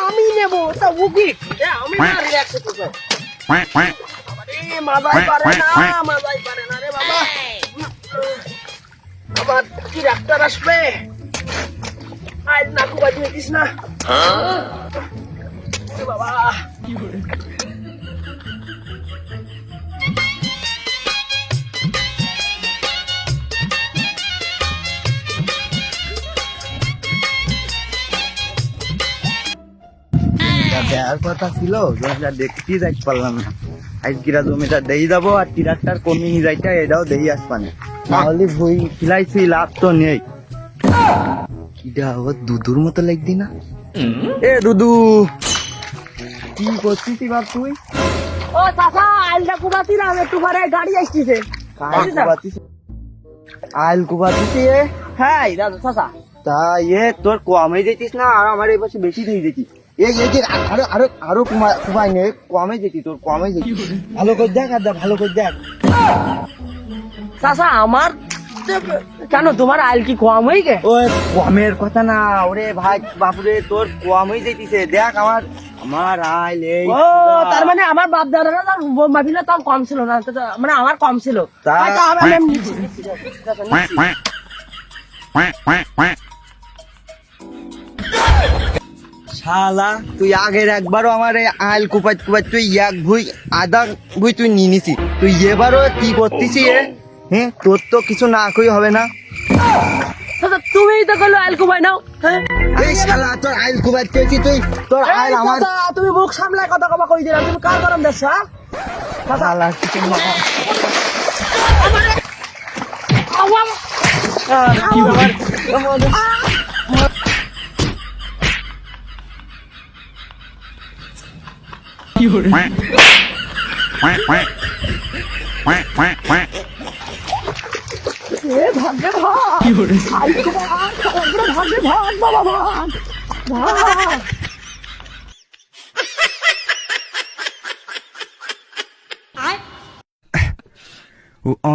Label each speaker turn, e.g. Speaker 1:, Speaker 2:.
Speaker 1: আমি নেব তা উকি মাজাই পারে মাজাই পারে না রে বাবা আমার কি ডাক্তার আসবে আয় নাকু বাজি দিস না বাবা
Speaker 2: দেওয়ার কথা ছিল জমিটা দেখতে যাইতে পারলাম না। জমিটা দেই যাব আর কমিয়ে যাইতে এটাও দেই ভুই খিলাইছি লাভ তো নেই। কিটা আবার দুধুর মতো লাগদি না? এ দুদু কি করছিস এবার তুই?
Speaker 1: ও চাচা আইলটা কুবাতি না একটু পরে গাড়ি আসতেছে।
Speaker 2: আইল কুবাতিস
Speaker 1: হ্যাঁ দাদা চাচা।
Speaker 2: তা এ তোর কমে যেতিস না আর আমার এই পাশে বেশি থেকে যেতিস এই এই যে আরও আরও আরও কুমা- কুমাই নে কমে যেতি তোর কমে যেতি ভালো করে দেখ আর ভালো করে দেখ
Speaker 1: চাচা আমার কেন তোমার আইল কি কম হয়ে গে
Speaker 2: ওই কমের কথা না ওরে ভাই বাপুরে তোর কমই যেতিছে দেখ আমার আমার আইল এই
Speaker 1: ও তার মানে আমার বাপ দাদারা তার মাপিলে তাও কম ছিল না মানে আমার কম ছিল
Speaker 2: তা-
Speaker 1: হয়তো
Speaker 2: শালা তুই আগের একবারও আমার এই আইল কুপাই কুপাই তুই এক ভুই আধা ভুই তুই নিয়ে নিছি। তুই এবারও কি করতেছি এ হ্যাঁ তোর তো কিছু না কই হবে না।
Speaker 1: চাচা, তুমিই তো করল আইল কুমাই নাও। হ্যাঁ?
Speaker 2: এই শালা তোর আইল কুপাই তুই তুই? তোর আইল আমার
Speaker 1: তুমি মুখ সামলায় কথা কবা কই দিলাম তুমি কার গরম দেখছ হ্যাঁ?
Speaker 2: শালা কিছু না।
Speaker 1: আওয়াম।
Speaker 2: কি
Speaker 1: ভাগ্যে ভাগ। ভাগ্যে ভাগ বাবা ভাগ। ভাগ।
Speaker 2: ও